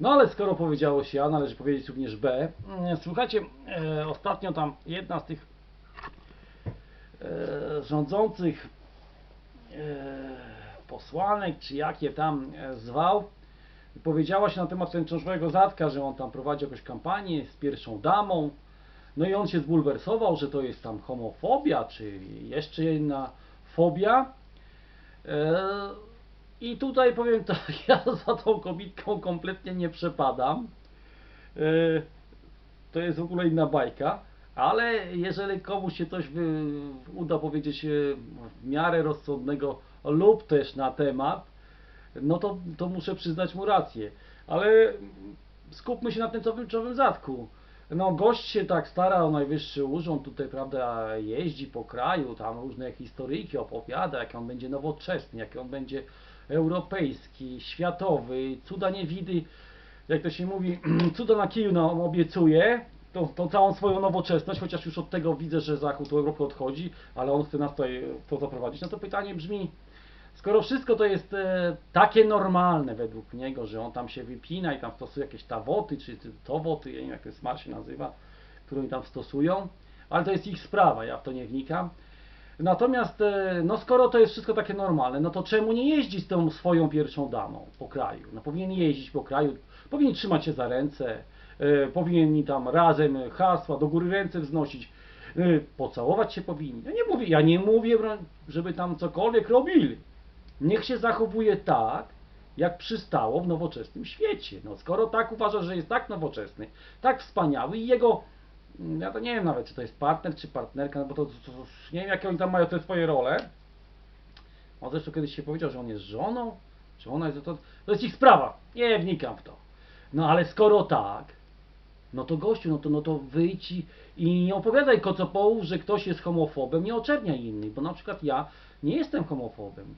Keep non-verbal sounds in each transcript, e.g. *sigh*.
No ale skoro powiedziało się A, należy powiedzieć również B. Mm, Słuchajcie, e, ostatnio tam jedna z tych e, rządzących e, posłanek, czy jakie tam e, zwał, powiedziała się na temat tęczowego Zatka, że on tam prowadzi jakąś kampanię z pierwszą damą. No i on się zbulwersował, że to jest tam homofobia, czy jeszcze inna fobia. E, I tutaj powiem tak, *laughs* ja za tą kobitką kompletnie nie przepadam. E, To jest w ogóle inna bajka. Ale jeżeli komuś się coś wy, uda powiedzieć e, w miarę rozsądnego lub też na temat, no to, to muszę przyznać mu rację. Ale skupmy się na tym tęczowym zatku. No gość się tak stara o najwyższy urząd, tutaj prawda jeździ po kraju, tam różne historyjki opowiada, jak on będzie nowoczesny, jak on będzie europejski, światowy, cuda nie widy, jak to się mówi, *clears throat* cuda na kiju nam obiecuje, tą, tą całą swoją nowoczesność, chociaż już od tego widzę, że Zachód Europy odchodzi, ale on chce nas tutaj to zaprowadzić, no to pytanie brzmi, Skoro wszystko to jest e, takie normalne według niego, że on tam się wypina i tam stosuje jakieś tawoty, czy ty- towoty, nie wiem jak ten się nazywa, które oni tam stosują, ale to jest ich sprawa, ja w to nie wnikam. Natomiast, e, no skoro to jest wszystko takie normalne, no to czemu nie jeździ z tą swoją pierwszą damą po kraju? No powinien jeździć po kraju, powinien trzymać się za ręce, e, powinien tam razem hasła, do góry ręce wznosić, e, pocałować się powinni. Ja nie mówię, ja nie mówię, żeby tam cokolwiek robili. Niech się zachowuje tak, jak przystało w nowoczesnym świecie. No, skoro tak uważa, że jest tak nowoczesny, tak wspaniały i jego, ja to nie wiem nawet, czy to jest partner, czy partnerka, no bo to, to, to nie wiem, jakie oni tam mają te swoje role. On zresztą kiedyś się powiedział, że on jest żoną, czy ona jest, to, to jest ich sprawa, nie wnikam w to. No ale skoro tak, no to gościu, no to, no to wyjdź i, nie opowiadaj kocopołów, że ktoś jest homofobem, nie oczerniaj innych, bo na przykład ja nie jestem homofobem.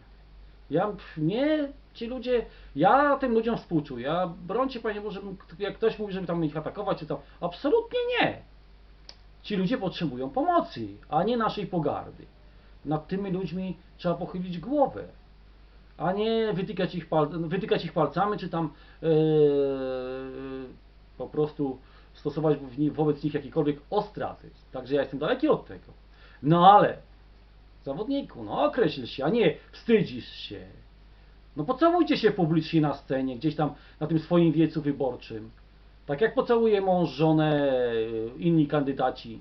Ja pff, nie, ci ludzie, ja tym ludziom współczuję. Ja brońcie Panie Boże, jak ktoś mówi, żeby tam ich atakować, czy tam, absolutnie nie. Ci ludzie potrzebują pomocy, a nie naszej pogardy. Nad tymi ludźmi trzeba pochylić głowę, a nie wytykać ich, pal, wytykać ich palcami, czy tam e, po prostu stosować wobec nich jakikolwiek ostracyzm. Także ja jestem daleki od tego. No ale Zawodniku, no określ się, a nie wstydzisz się. No pocałujcie się publicznie na scenie, gdzieś tam na tym swoim wiecu wyborczym. Tak jak pocałuje mąż, żonę, y, inni kandydaci.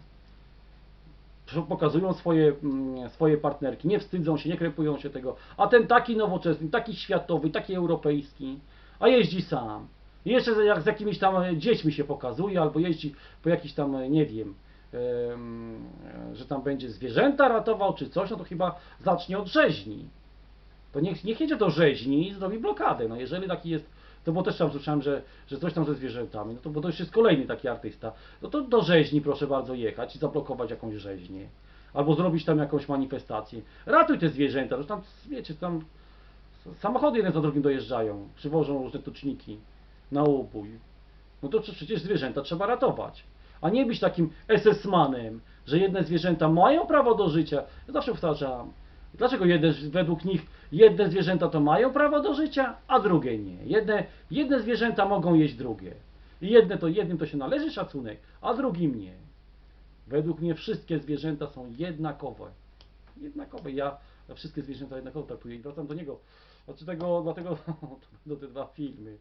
Pokazują swoje, mm, swoje partnerki, nie wstydzą się, nie krępują się tego. A ten taki nowoczesny, taki światowy, taki europejski, a jeździ sam. Jeszcze jak z jakimiś tam e, dziećmi się pokazuje, albo jeździ po jakiś tam, e, nie wiem, em, e, że tam będzie zwierzęta ratował czy coś, no to chyba zacznie od rzeźni. To niech, niech jedzie do rzeźni i zrobi blokadę. No jeżeli taki jest, to bo też tam słyszałem, że, że coś tam ze zwierzętami, no to bo to już jest kolejny taki artysta, no to do rzeźni proszę bardzo jechać i zablokować jakąś rzeźnię. Albo zrobić tam jakąś manifestację. Ratuj te zwierzęta, że tam, wiecie, tam samochody jeden za drugim dojeżdżają, przywożą różne tuczniki na ubój. No to przecież zwierzęta trzeba ratować. A nie być takim SS-manem, że jedne zwierzęta mają prawo do życia. Ja zawsze powtarzam, dlaczego jedne, według nich jedne zwierzęta to mają prawo do życia, a drugie nie. Jedne, jedne zwierzęta mogą jeść drugie. I jedne to, jednym to się należy szacunek, a drugim nie. Według mnie wszystkie zwierzęta są jednakowe. Jednakowe. Ja wszystkie zwierzęta jednakowo traktuję i wracam do niego. Znaczy tego, dlatego *laughs* będą te dwa filmy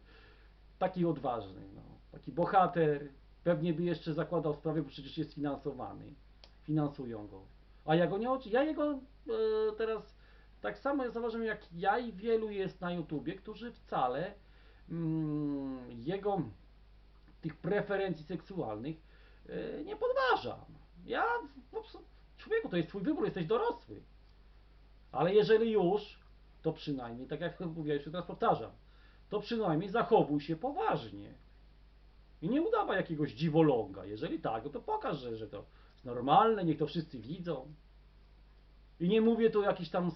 taki odważny, no. taki bohater, pewnie by jeszcze zakładał sprawę, bo przecież jest finansowany, finansują go. A ja go nie oczy, ja jego e, teraz tak samo zauważyłem jak ja i wielu jest na YouTubie, którzy wcale mm, jego tych preferencji seksualnych e, nie podważam. Ja prostu, człowieku, to jest twój wybór, jesteś dorosły. Ale jeżeli już, to przynajmniej, tak jak mówię, jeszcze teraz powtarzam, to przynajmniej zachowuj się poważnie. I nie udawaj jakiegoś dziwoląga. Jeżeli tak, no to pokaż, że, że to jest normalne, niech to wszyscy widzą. I nie mówię tu o jakichś tam,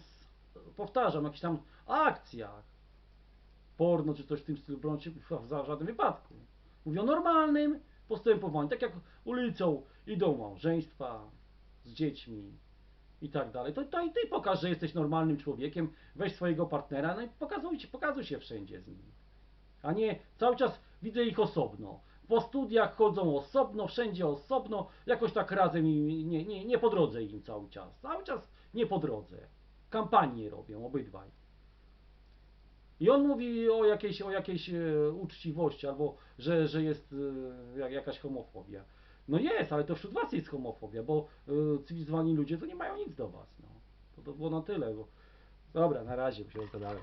powtarzam, jakichś tam akcjach. Porno czy coś w tym stylu, broń w żadnym wypadku. Mówię o normalnym postępowaniu, tak jak ulicą idą małżeństwa z dziećmi i tak dalej. To, i ty pokaż, że jesteś normalnym człowiekiem, weź swojego partnera, no i pokazuj, pokazuj się wszędzie z nim. A nie cały czas Widzę ich osobno. Po studiach chodzą osobno, wszędzie osobno, jakoś tak razem i nie, nie, nie po drodze im cały czas. Cały czas nie po drodze. Kampanię robią obydwaj. I on mówi o jakiejś, o jakiejś e, uczciwości, albo że, że jest e, jak- jakaś homofobia. No jest, ale to wśród was jest homofobia, bo e, cywilizowani ludzie to nie mają nic do was. No. To, to było na tyle. Bo... Dobra, na razie, się dalej.